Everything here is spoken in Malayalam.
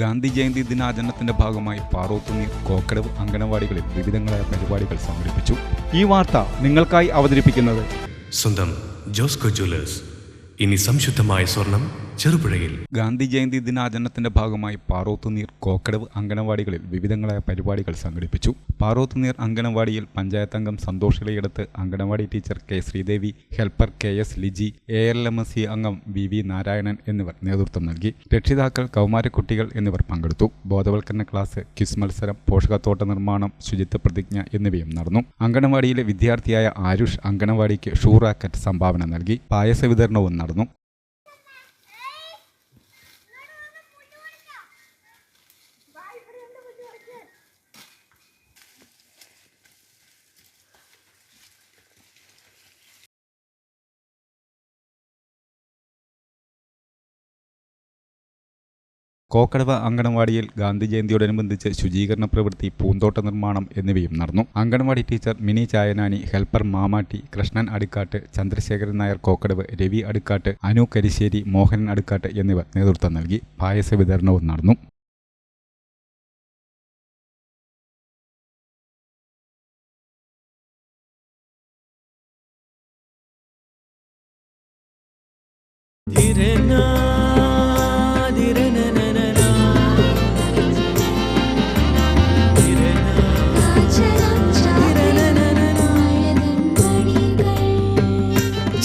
ഗാന്ധി ജയന്തി ദിനാചരണത്തിന്റെ ഭാഗമായി പാറോത്തുനീർ കോക്കടവ് അങ്കണവാടികളിൽ വിവിധങ്ങളായ പരിപാടികൾ സംഘടിപ്പിച്ചു. ഈ വാർത്ത നിങ്ങൾക്കായി അവതരിപ്പിക്കുന്നത് സ്വന്തം ജോസ്കോ ജ്വല്ലേഴ്സ്. ഇനി സംശുദ്ധമായ സ്വർണം ചെറുപുഴയിൽ. ഗാന്ധി ജയന്തി ദിനാചരണത്തിന്റെ ഭാഗമായി പാറോത്തുനീർ കോക്കടവ് അങ്കണവാടികളിൽ വിവിധങ്ങളായ പരിപാടികൾ സംഘടിപ്പിച്ചു. പാറോത്തുനീർ അങ്കണവാടിയിൽ പഞ്ചായത്ത് അംഗം Santhosh Elayeduth anganwadi teacher K Sreedevi helper K S Liji A L M S C അംഗം വി വി നാരായണൻ എന്നിവർ നേതൃത്വം നൽകി. രക്ഷിതാക്കൾ കൗമാരക്കുട്ടികൾ എന്നിവർ പങ്കെടുത്തു. ബോധവൽക്കരണ ക്ലാസ് ക്വിസ് മത്സരം പോഷകത്തോട്ട നിർമ്മാണം ശുചിത്വ പ്രതിജ്ഞ എന്നിവയും നടന്നു. അങ്കണവാടിയിലെ വിദ്യാർത്ഥിയായ ആരുഷ് അങ്കണവാടിക്ക് ഷൂ റാക്കറ്റ് സംഭാവന നൽകി. പായസ വിതരണവും നടന്നു. ¿no? കോക്കടവ അങ്കണവാടിയിൽ ഗാന്ധി ജയന്തിയോടനുബന്ധിച്ച് ശുചീകരണ പ്രവൃത്തി പൂന്തോട്ട നിർമ്മാണം എന്നിവയും നടന്നു. അങ്കണവാടി ടീച്ചർ മിനി ചായനാനി ഹെൽപ്പർ മാമാട്ടി കൃഷ്ണൻ അടുക്കാട്ട് ചന്ദ്രശേഖരൻ നായർ കോക്കടവ് രവി അടുക്കാട്ട് അനു കരിശ്ശേരി മോഹനൻ അടുക്കാട്ട് എന്നിവർ നേതൃത്വം നൽകി പായസ വിതരണവും നടന്നു.